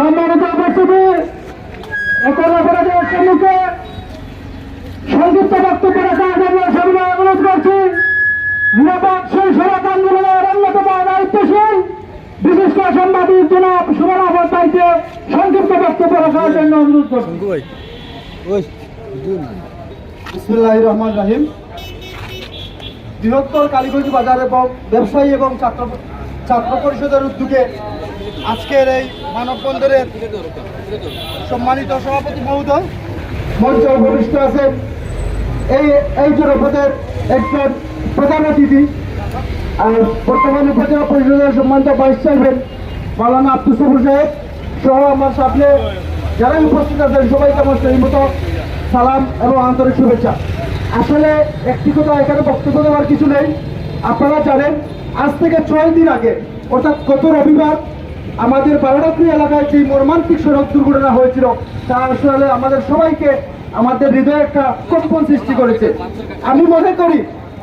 সম্মানিত উপস্থিতি এখন অপরাধের সম্মুখে সংযুক্ত বক্তব্য রাখার জন্য সবাই অনুরোধ করছি। নিরাপদ শৈশবত আন্দোলনের অন্যতম দায়িত্বশীল বিশিষ্ট সাংবাদিক জনাব সুমন আবতাইকে সংক্ষিপ্ত বক্তব্য রাখার জন্য অনুরোধ করছি। বিসমুল্লাহ রহমান রাহিম। বৃহত্তর কালীগঞ্জ বাজার এবং ব্যবসায়ী এবং ছাত্র ছাত্র পরিষদের উদ্যোগে আজকের এই মানববন্ধনের সম্মানিত সভাপতি মহোদয় মঞ্চ বরিষ্ঠ আছেন এই এই জনপদের একজন প্রধান অতিথি আর বর্তমান উপজেলা পরিষদের সম্মানিত ভাইস চেয়ারম্যান মাওলানা আব্দুল সবুর সাহেব সহ আমার সামনে যারাই উপস্থিত আছেন, সবাইকে আমার সেই মতো সালাম এবং আন্তরিক শুভেচ্ছা। আসলে একটি কথা এখানে বক্তব্য দেওয়ার কিছু নেই। আপনারা জানেন, আজ থেকে ছয় দিন আগে, অর্থাৎ গত রবিবার, আমাদের বারোডাপুরি এলাকায় যে মর্মান্তিক সড়ক দুর্ঘটনা হয়েছিল, তা আসলে আমাদের সবাইকে, আমাদের হৃদয়ে একটা কম্পন সৃষ্টি করেছে। আমি মনে করি,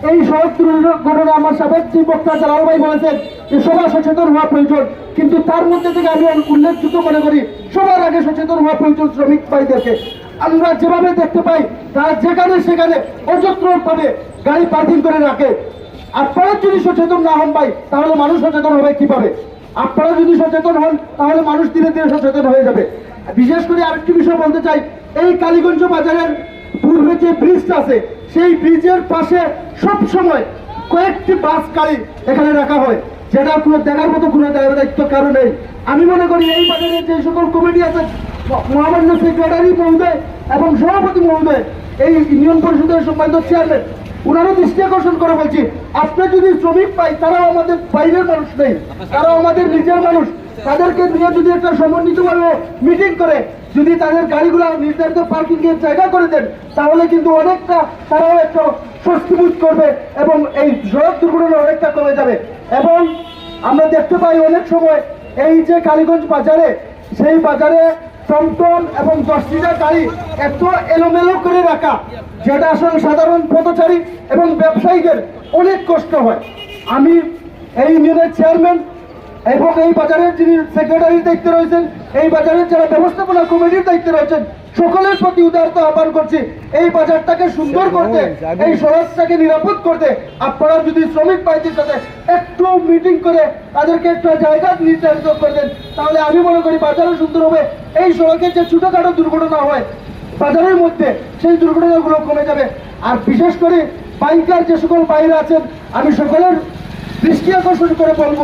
এই সড়ক দুর্ঘটনা আমার সাবেক যে বক্তা জালাল ভাই বলেছেন যে সবার সচেতন হওয়া প্রয়োজন। কিন্তু তার মধ্যে থেকে আমি উল্লেখযোগ্য মনে করি, সবার আগে সচেতন হওয়া প্রয়োজন শ্রমিক ভাইদেরকে। আমরা যেভাবে দেখতে পাই, তারা যেখানে সেখানে অযত্নভাবে গাড়ি পার্কিং করে রাখে। আপনারা যদি সচেতন না হন ভাই, তাহলে মানুষ সচেতন হবে কীভাবে? আপনারা যদি সচেতন হন, তাহলে মানুষ ধীরে ধীরে সচেতন হয়ে যাবে। বিশেষ করে আরেকটি বিষয় বলতে চাই, এই কালীগঞ্জ বাজারের পূর্বে যে ব্রিজটা আছে, সেই ব্রিজের পাশে সব সময় কয়েকটি বাস গাড়ি এখানে রাখা হয়, যেটা কোনো দেখার মতো কোনো দায়িত্ব কারণ নেই। আমি মনে করি এই বাজারে যে সকল কমিটি আছে, মহামান্য সেক্রেটারি মহোদয় এবং সভাপতি মহোদয়, এই ইউনিয়ন পরিষদের সম্মানিত চেয়ারম্যান ওনারও দৃষ্টি আকর্ষণ করে বলছি, আপনি যদি শ্রমিক পাই, তারাও আমাদের বাইরের মানুষ নেই, তারাও আমাদের নিজের মানুষ। তাদেরকে নিয়ে যদি একটা সমন্বিতভাবে মিটিং করে, যদি তাদের গাড়িগুলো নির্ধারিত পার্কিং এর জায়গা করে দেন, তাহলে কিন্তু অনেকটা তারাও একটা স্বস্তিবোধ করবে এবং এই সড়ক দুর্ঘটনা অনেকটা কমে যাবে। এবং আমরা দেখতে পাই অনেক সময় এই যে কালীগঞ্জ বাজারে, সেই বাজারে টমটম এবং দশটিটা গাড়ি এত এলোমেলো করে রাখা, যেটা আসলে সাধারণ পথচারী এবং ব্যবসায়ীদের অনেক কষ্ট হয়। আমি এই ইউনিয়নের চেয়ারম্যান এবং এই বাজারের যিনি সেক্রেটারি দেখতে রয়েছেন এই বাজারের যারা ব্যবস্থাপনা কমিটির দায়িত্বে রয়েছেন সকলের প্রতি উদারতা আহ্বান করছি। এই বাজারটাকে সুন্দর করতে এই সড়কটাকে নিরাপদ করতে আপনারা যদি শ্রমিক ভাইদের সাথে একটু মিটিং করে তাদেরকে একটা জায়গা নির্ধারিত করে দেন তাহলে আমি মনে করি বাজারও সুন্দর হবে। এই সড়কে যে ছোটখাটো দুর্ঘটনা হয় বাজারের মধ্যে সেই দুর্ঘটনাগুলো কমে যাবে। আর বিশেষ করে বাইকার যে সকল বাইরে আছেন আমি সকলের দৃষ্টি আকর্ষণ করে বলব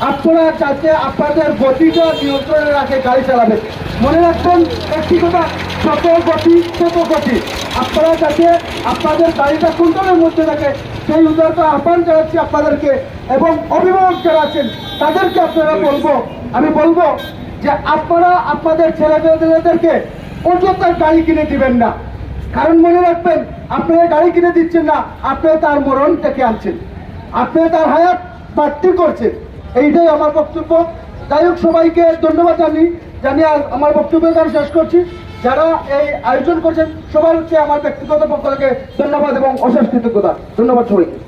আপনারা যাতে আপনাদের গতিটা নিয়ন্ত্রণে রাখে, গাড়ি চালাবেন মনে রাখবেন, একটি কথা, যত গতি, তত গতি। আপনারা যাতে আপনাদের গাড়িটা কন্ট্রোলের মধ্যে রাখে, সেই উদারতা আহ্বান জানাচ্ছি আপনাদেরকে এবং অভিভাবক যারা আছেন, তাদেরকে আপনারা বলব, আমি বলব যে আপনারা আপনাদের ছেলে মেয়েদেরকে অযথা গাড়ি কিনে দিবেন না। কারণ মনে রাখবেন আপনারা গাড়ি কিনে দিচ্ছেন না, আপনি তার মরণ থেকে আনছেন। আপনি তার হায়াত বাড়তি করছেন। এইটাই আমার বক্তব্য। যাই হোক, সবাইকে ধন্যবাদ জানি জানিয়ে আমার বক্তব্য এখানে শেষ করছি। যারা এই আয়োজন করছেন, সবাইকে আমার ব্যক্তিগত পক্ষ থেকে ধন্যবাদ এবং অশেষ কৃতজ্ঞতা। ধন্যবাদ সবাইকে।